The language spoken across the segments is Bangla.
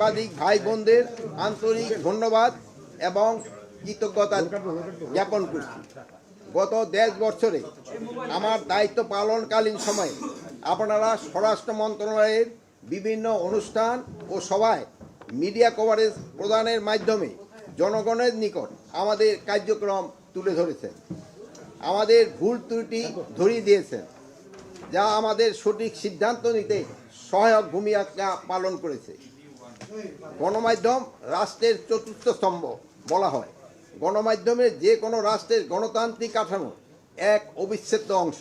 সাংবাদিক, ভাই বোনদের আন্তরিক ধন্যবাদ এবং কৃতজ্ঞতা জ্ঞাপন করছি। গত দেড় বছরে আমার দায়িত্ব পালনকালীন সময়ে আপনারা স্বরাষ্ট্র মন্ত্রণালয়ের বিভিন্ন অনুষ্ঠান ও সভায় মিডিয়া কভারেজ প্রদানের মাধ্যমে জনগণের নিকট আমাদের কার্যক্রম তুলে ধরেছেন। আমাদের ভুল ত্রুটি ধরিয়ে দিয়েছেন, যা আমাদের সঠিক সিদ্ধান্ত নিতে সহায়ক ভূমিকা পালন করেছে। গণমাধ্যম রাষ্ট্রের চতুর্থ স্তম্ভ বলা হয়। গণমাধ্যমের যে কোনো রাষ্ট্রের গণতান্ত্রিক কাঠামো এক অবিচ্ছেদ্য অংশ।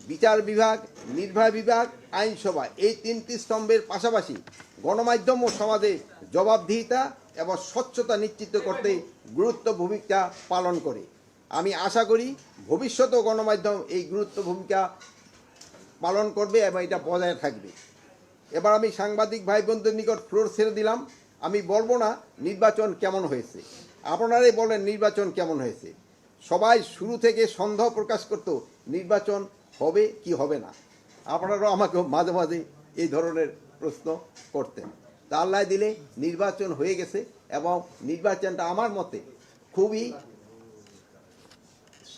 বিচার বিভাগ, নির্বাহী বিভাগ, আইনসভা এই তিনটি স্তম্ভের পাশাপাশি গণমাধ্যম ও সমাজে জবাবদিহিতা এবং স্বচ্ছতা নিশ্চিত করতে গুরুত্ব ভূমিকা পালন করে। আমি আশা করি ভবিষ্যতেও গণমাধ্যম এই গুরুত্ব ভূমিকা পালন করবে এবং এটা বজায় থাকবে। এবার আমি সাংবাদিক ভাই বোনদের নিকট ফ্লোর ছেড়ে দিলাম। আমি বলব না নির্বাচন কেমন হয়েছে। আপনারাই বলেন নির্বাচন কেমন হয়েছে। সবাই শুরু থেকে সন্দেহ প্রকাশ করত নির্বাচন হবে কি হবে না। আপনারাও আমাকে মাঝে মাঝে এই ধরনের প্রশ্ন করতেন। তা আল্লাহ দিলে নির্বাচন হয়ে গেছে এবং নির্বাচনটা আমার মতে খুবই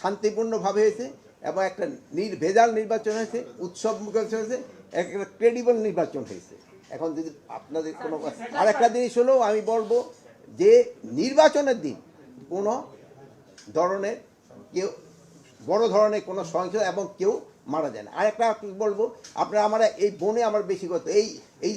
শান্তিপূর্ণভাবে হয়েছে এবং একটা নির্ভেজাল নির্বাচন হয়েছে উৎসব মুখে হয়েছে একটা ক্রেডিবল নির্বাচন হয়েছে। এখন যদি আপনাদের কোনো আর একটা জিনিস হলেও আমি বলব যে নির্বাচনের দিন কোনো ধরনের কেউ বড় ধরনের কোনো সহিংসতা এবং কেউ মারা যায় না। আর একটা বলব, আপনারা আমার এই বনে আমার বেশি কথা এই এই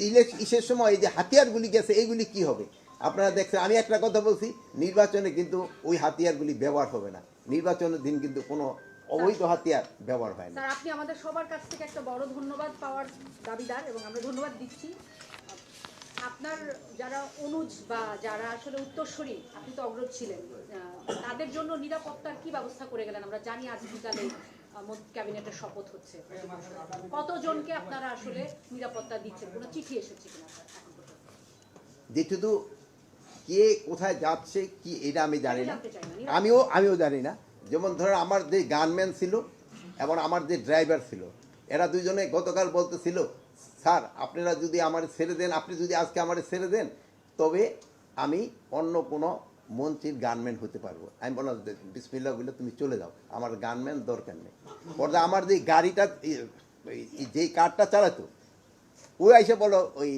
ইসের সময় এই যে হাতিয়ারগুলি গেছে, এইগুলি কি হবে? আপনারা দেখছেন, আমি একটা কথা বলছি, নির্বাচনে কিন্তু ওই হাতিয়ারগুলি ব্যবহার হবে না। নির্বাচনের দিন কিন্তু কোনো অবৈধ হাতিয়ার ব্যবহার হয় না স্যার আপনি আমাদের সবার কাছ থেকে একটা বড় ধন্যবাদ পাওয়ার দাবিদার এবং আমরা ধন্যবাদ দিচ্ছি। আপনার যারা অনুজ বা যারা আসলে উত্তরসূরি আপনি তো অগ্রজ ছিলেন তাদের জন্য নিরাপত্তার কি ব্যবস্থা করে গেলেন? আমরা জানি আজ বিকালে ক্যাবিনেটের শপথ হচ্ছে। কতজনকে আপনারা আসলে নিরাপত্তা দিচ্ছেন? কোনো চিঠি এসেছে কিনা? এখন কে কোথায় যাচ্ছে কি এটা আমি জানি না। আমিও আমিও জানি না। যেমন ধরেন আমার যে গানম্যান ছিল এবং আমার যে ড্রাইভার ছিল এরা দুজনে গতকাল বলতেছিল স্যার আপনারা যদি আমার ছেড়ে দেন আপনি যদি আজকে আমার ছেড়ে দেন তবে আমি অন্য কোনো মন্ত্রীর গানম্যান হতে পারব। আমি বললাম যে, বিসমিল্লাহ বলে তুমি চলে যাও আমার গানম্যান দরকার নেই। পরে আমার যে গাড়িটা যেই কারটা চালাতো ওই এসে বলো ওই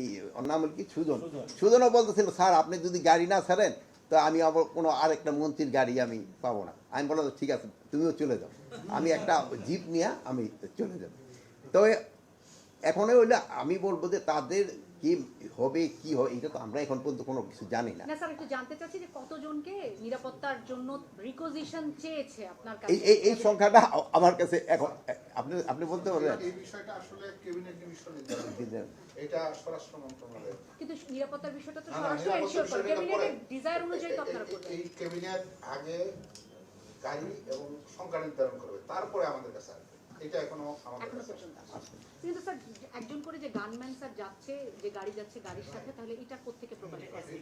নাম কি? সুজন। সুজনও বলতেছিল স্যার আপনি যদি গাড়ি না ছাড়েন তো আমি আবার কোনো আরেকটা মন্ত্রীর গাড়ি আমি পাবো না। আমি বললাম ঠিক আছে তুমিও চলে যাও। আমি একটা জিপ নিয়ে আমি চলে যাব। তবে এখনই হইলে আমি বলব যে তাদের কি হবে কি হয় এটা তো আমরা এখন পর্যন্ত কোনো কিছু জানি না। না স্যার একটু জানতে চাচ্ছি যে কতজনকে নিরাপত্তার জন্য রিকোজিশন চেয়েছে আপনার কাছে? এই সংখ্যাটা আমার কাছে এখন আপনি আপনি বলতে পারবেন? এই বিষয়টা আসলে ক্যাবিনেট কমিশন এটা স্বরাষ্ট্র মন্ত্রণালয় কিন্তু নিরাপত্তার বিষয়টা তো না, এনশিওর করে। ক্যাবিনেটের ডিজায়ার অনুযায়ী তো আপনারা করবেন এই ক্যাবিনেট আগে গাড়ি এবং সংখ্যা নির্ধারণ করবে। তারপরে আমাদের কাছে আসবে। এটা এখনও আমাদের কাছে। কিন্তু স্যার একজন করে যে গানম্যান স্যার যাচ্ছে যে গাড়ি যাচ্ছে গাড়ির সাথে তাহলে এটা কোথেকে প্রকাশ করছে।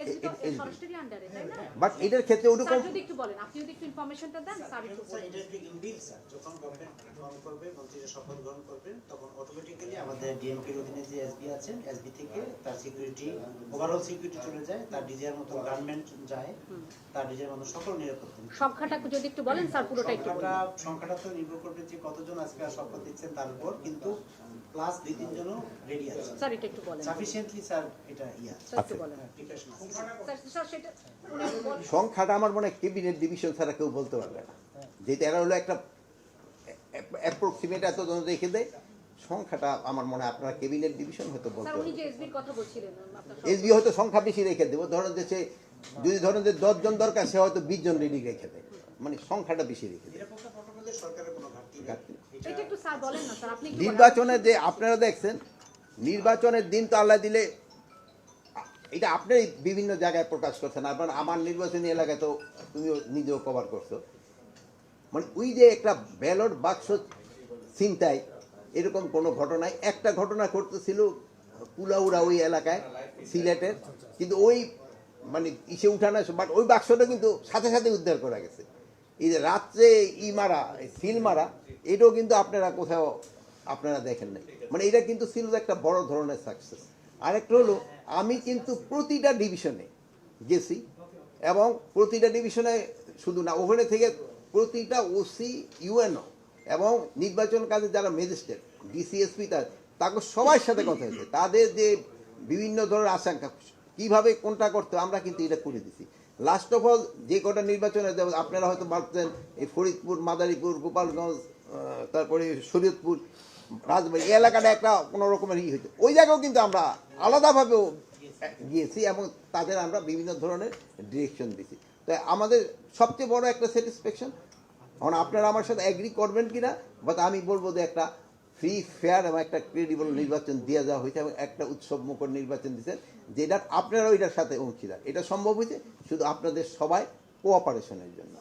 হ্যাঁ বাট এটার ক্ষেত্রে ওরকম যদি একটু বলেন আপনি যদি একটু ইনফরমেশনটা দেন স্যার একটু বলেন। এটা একটু ইনবিল স্যার যখন গভর্নমেন্ট ফর্ম করবে মন্ত্রীরা শপথ গ্রহণ করবেন তখন অটোমেটিক্যালি আমাদের ডিএমপির অধীনে যে এসবি আছেন এসবি থেকে তার সিকিউরিটি ওভারঅল সিকিউরিটি চলে যায় তার ডিজিআর মতো গার্মেন্ট যায় তার ডিজিআর মতো সকল নিরাপত্তা। সংখ্যাটা যদি একটু বলেন স্যার পুরোটা একটু সংখ্যাটা সংখ্যাটা তো নির্ভর করবে যে কতজন আজকে শপথ দিচ্ছেন তার উপর কিন্তু প্লাস দুই তিনজনও রেডি আছে। স্যার এটা একটু বলেন। সাফিসিয়েন্টলি স্যার এটা ইয়া স্যার একটু বলেন। প্রিপারেশন আছে সংখ্যাটা আমার মনে হয় কেবিনেট ডিভিশন ছাড়া কেউ বলতে পারবে না যেটা এরা হলো একটা অ্যাপ্রক্সিমেট এত রেখে দেয় সংখ্যাটা আমার মনে হয় আপনারা ক্যাবিনেট ডিভিশন হয়তো বলতে এসবি হয়তো সংখ্যা বেশি রেখে দেবো ধরেন যে সে যদি ধরেন যে দশজন দরকার সে হয়তো বিশ জন রেডি রেখে দেয় মানে সংখ্যাটা বেশি রেখে দেয় নিরাপত্তা প্রটোকলে সরকারের কোনো ঘাটতি নেই ঘাটতি নেই। এটা এটা একটু স্যার বলেন না স্যার আপনি একটু বলেন। নির্বাচনে যে আপনারা দেখছেন নির্বাচনের দিন তো আল্লাহ দিলে এটা আপনি বিভিন্ন জায়গায় প্রকাশ করছেন। আপনার আমার নির্বাচনী এলাকায় তো তুমিও নিজেও কভার করছ। মানে ওই যে একটা ব্যালট বাক্স চিন্তায় এরকম কোনো ঘটনায়, একটা ঘটনা ঘটতেছিল কুলাউড়া ওই এলাকায়, সিলেটের। কিন্তু ওই মানে ইসে উঠানো বাট ওই বাক্সটা কিন্তু সাথে সাথে উদ্ধার করা গেছে। এই যে রাত্রে ই মারা সিল মারা, এটাও কিন্তু আপনারা কোথাও আপনারা দেখেন নাই। মানে এটা কিন্তু ছিল একটা বড় ধরনের সাকসেস আরেকটা হলো, আমি কিন্তু প্রতিটা ডিভিশনে গেছি এবং প্রতিটা ডিভিশনে শুধু না, ওখানে থেকে প্রতিটা ওসি ইউএনও এবং নির্বাচন কাজে যারা ম্যাজিস্ট্রেট ডিসিএসপি তার তাকে সবার সাথে কথা হয়েছে। তাদের যে বিভিন্ন ধরনের আশঙ্কা, কীভাবে কোনটা করতে আমরা কিন্তু এটা করে দিছি। লাস্ট অফ অল যে কটা নির্বাচনে আপনারা হয়তো ভাবছেন, এই ফরিদপুর, মাদারীপুর, গোপালগঞ্জ তারপরে শরীয়তপুর, রাজবাড়ি এলাকাটা একটা কোনো রকমের ই হয়েছে। ওই জায়গাও কিন্তু আমরা আলাদাভাবেও গিয়েছি এবং তাদের আমরা বিভিন্ন ধরনের ডিরেকশন দিছি তো আমাদের সবচেয়ে বড় একটা স্যাটিসফ্যাকশন এখন আপনারা আমার সাথে অ্যাগ্রি করবেন কি না বাট আমি বলব যে একটা ফ্রি ফেয়ার এবং একটা ক্রেডিবল নির্বাচন দিয়ে যাওয়া হয়েছে এবং একটা উৎসব মুখর নির্বাচন দিচ্ছেন যেটা আপনারা ওইটার সাথে অংশীদার। এটা সম্ভব হয়েছে শুধু আপনাদের সবাই কোঅপারেশনের জন্য।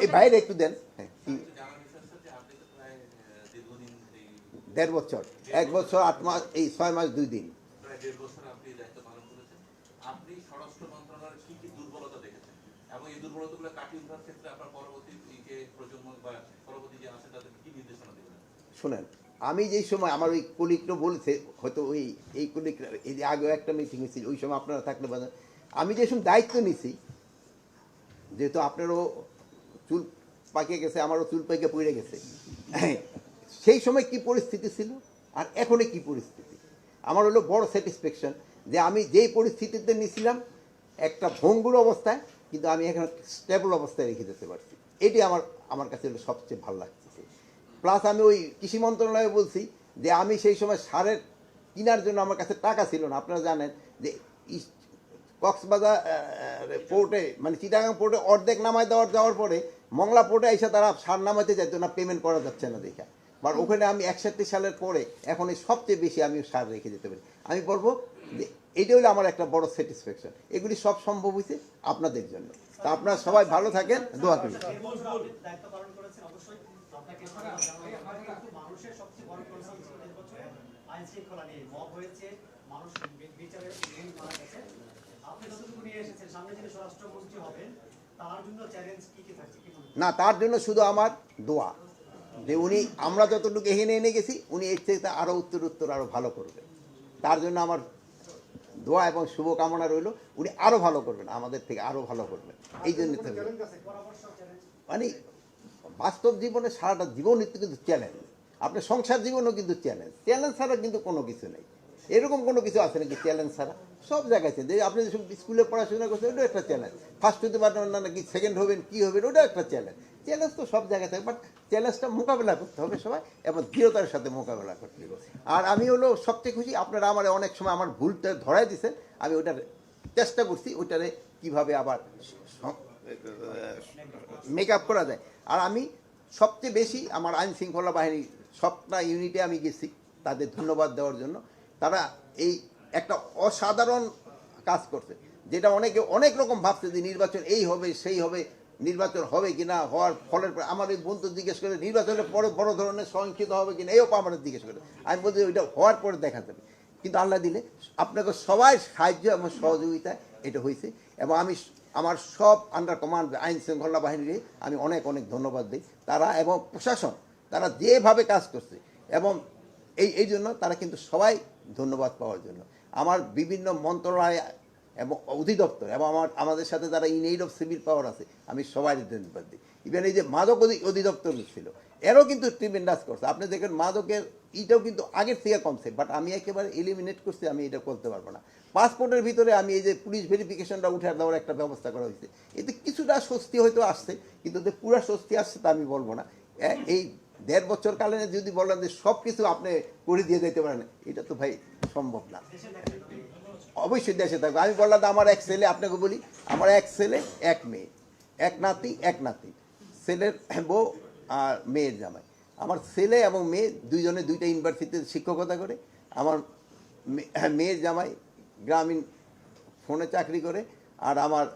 এই বাইরে একটু দেন। হ্যাঁ কি জানার বিষয় হচ্ছে যে আপনি তো প্রায় আহ, দীর্ঘদিন এই দেড় বছর। এক বছর আট মাস এই ছয় মাস দুই দিন। শোনেন আমি যেই সময় আমার ওই কলিগটা বলছে হয়তো ওই এই কলিগ এই যে আগেও একটা মিটিং হয়েছিল ওই সময় আপনারা থাকলে। আমি যে সময় দায়িত্ব নিছি যেহেতু আপনারও চুল পাকিয়ে গেছে আমারও চুল পাকিয়ে পড়ে গেছে। সেই সময় কি পরিস্থিতি ছিল? আর এখনে কি পরিস্থিতি? আমার হলো বড় স্যাটিসফ্যাকশন যে আমি যেই পরিস্থিতিতে নিছিলাম, একটা ভঙ্গুর অবস্থায়, কিন্তু আমি এখন স্টেবল অবস্থায় রেখে দিতে পারছি। এটি আমার আমার কাছে হলো সবচেয়ে ভালো লাগতেছে। প্লাস আমি ওই কৃষি মন্ত্রণালয়ে বলছি যে আমি সেই সময় সারের কেনার জন্য আমার কাছে টাকা ছিল না। আপনারা জানেন যে কক্সবাজার পোর্টে মানে চিটাগাং পোর্টে অর্ধেক নামায় দেওয়ার যাওয়ার পরে মংলা পোর্টে এসে তারা সার নামাইতে চাইতো না পেমেন্ট করা যাচ্ছে না দেখা। বা ওখানে আমি একষট্টি সালের পরে এখন এই সবচেয়ে বেশি আমি সার রেখে যেতে পারি। আমি বলব যে এটা হলো আমার একটা বড় স্যাটিসফ্যাকশন এগুলি সব সম্ভব হয়েছে আপনাদের জন্য। তা আপনারা সবাই ভালো থাকেন দোয়া করি? না তার জন্য শুধু আমার দোয়া। যে উনি আমরা যতটুকু এখানে এনে গেছি উনি এর থেকে আরও উত্তর উত্তর আরও ভালো করবেন তার জন্য আমার দোয়া এবং শুভকামনা রইল উনি আরও ভালো করবেন আমাদের থেকে আরও ভালো করবেন। এই জন্য মানে বাস্তব জীবনে সারাটা জীবনই কিন্তু চ্যালেঞ্জ আপনার সংসার জীবনও কিন্তু চ্যালেঞ্জ চ্যালেঞ্জ ছাড়া কিন্তু কোনো কিছু নেই। এরকম কোনো কিছু আছে নাকি চ্যালেঞ্জ ছাড়া? সব জায়গায়। যে আপনি যেসব স্কুলে পড়াশোনা করছেন ওটা একটা চ্যালেঞ্জ। ফার্স্ট হতে পারবেন না, নাকি সেকেন্ড হবেন, কি হবেন ওটা একটা চ্যালেঞ্জ। চ্যালেঞ্জ তো সব জায়গায় থাকে বাট চ্যালেঞ্জটা মোকাবেলা করতে হবে সবাই, এবং দৃঢ়তার সাথে মোকাবেলা করতে হবে। আর আমি হলো সবচেয়ে খুশি, আপনারা আমার অনেক সময় আমার ভুলটা ধরাই দিচ্ছেন আমি ওটার চেষ্টা করছি ওইটারে কীভাবে আবার মেক আপ করা যায়। আর আমি সবচেয়ে বেশি আমার আইন শৃঙ্খলা বাহিনী সবটা ইউনিটে আমি গেছি, তাদের ধন্যবাদ দেওয়ার জন্য। তারা এই একটা অসাধারণ কাজ করছে। যেটা অনেকে অনেক রকম ভাবছে যে নির্বাচন এই হবে, সেই হবে, নির্বাচন হবে কি না হওয়ার ফলের পর আমার এই বন্ধু জিজ্ঞেস করে, নির্বাচনের পরে বড় ধরনের সহিংসিত হবে কি না এও আমার জিজ্ঞেস করে। আমি বলছি, ওইটা হওয়ার পরে দেখা যাবে। কিন্তু আল্লাহ দিলে, আপনাকে সবাই সাহায্য এবং সহযোগিতায় এটা হয়েছে এবং আমি আমার সব আন্ডার কমান্ড আইন শৃঙ্খলা বাহিনীকে আমি অনেক অনেক ধন্যবাদ দিই। তারা এবং প্রশাসন, তারা যেভাবে কাজ করছে এবং এই এই জন্য তারা কিন্তু সবাই ধন্যবাদ পাওয়ার জন্য। আমার বিভিন্ন মন্ত্রণালয় এবং অধিদপ্তর এবং আমার, আমাদের সাথে যারা in aid of civil power আছে, আমি সবাই ধন্যবাদ দিই। ইভেন এই যে মাদক অধিদপ্তর ছিল, এরও কিন্তু ট্রিমেন্ডাস করছে। আপনি দেখেন মাদকের ইটাও কিন্তু আগের থেকে কমছে বাট আমি একেবারে এলিমিনেট করছি, আমি এটা করতে পারব না। পাসপোর্টের ভিতরে আমি এই যে পুলিশ ভেরিফিকেশনটা উঠে দেওয়ার একটা ব্যবস্থা করা হয়েছে। এতে কিছুটা স্বস্তি হয়তো আসছে, কিন্তু পুরো স্বস্তি আসছে তা আমি বলব না। এই দেড় বছর কালে যদি বলেন যে সব কিছু আপনি করে দিয়ে যেতে পারেন, এটা তো ভাই সম্ভব না। অবশ্যই দেশে থাকবে। আমি বললাম আমার এক ছেলে, আপনাকে বলি, আমার এক ছেলে, এক মেয়ে। এক নাতি এক নাতি। ছেলের বউ আর মেয়ের জামাই। আমার ছেলে এবং মেয়ে দুইজনে দুইটা ইউনিভার্সিটিতে শিক্ষকতা করে। আমার মেয়ের জামাই গ্রামীণ ফোনে চাকরি করে। আর আমার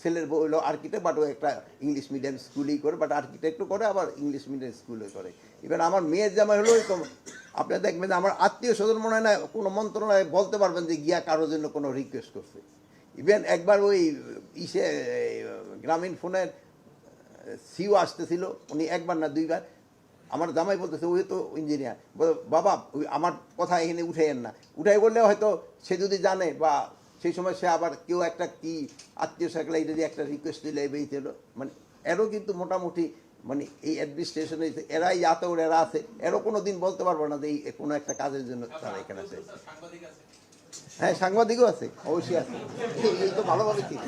ছেলের বউ হলো আর্কিটেক্ট বাট ও একটা ইংলিশ মিডিয়াম স্কুলেই করে বাট আর্কিটেক্টও করে, আবার ইংলিশ মিডিয়াম স্কুলে করে। ইভেন আমার মেয়ের জামাই হলো এরকম আপনি দেখবেন যে আমার আত্মীয় স্বজন মনে হয় না, কোনো মন্ত্রণালয়ে বলতে পারবেন যে গিয়া কারোর জন্য কোনো রিকোয়েস্ট করছে। ইভেন একবার ওই ইসে গ্রামীণ ফোনের সিও আসতেছিল, উনি একবার না দুইবার, আমার জামাই বলতেছে, ওই তো ইঞ্জিনিয়ার বাবা আমার কথা এখানে উঠাইয়েন না। উঠাই বললে হয়তো সে যদি জানে বা সেই সময় সে আবার কেউ একটা কি আত্মীয় এটা দিয়ে একটা রিকোয়েস্ট দিলে বেরিয়ে এলো। মানে এরও কিন্তু মোটামুটি মানে এই অ্যাডমিনিস্ট্রেশনে এরাই আতর এরা আছে এরও কোনো দিন বলতে পারব না যে এই কোনো একটা কাজের জন্য তারা এখানে আছে। আছে? হ্যাঁ সাংবাদিকও আছে অবশ্যই আছে। এই তো ভালোভাবে ঠিক।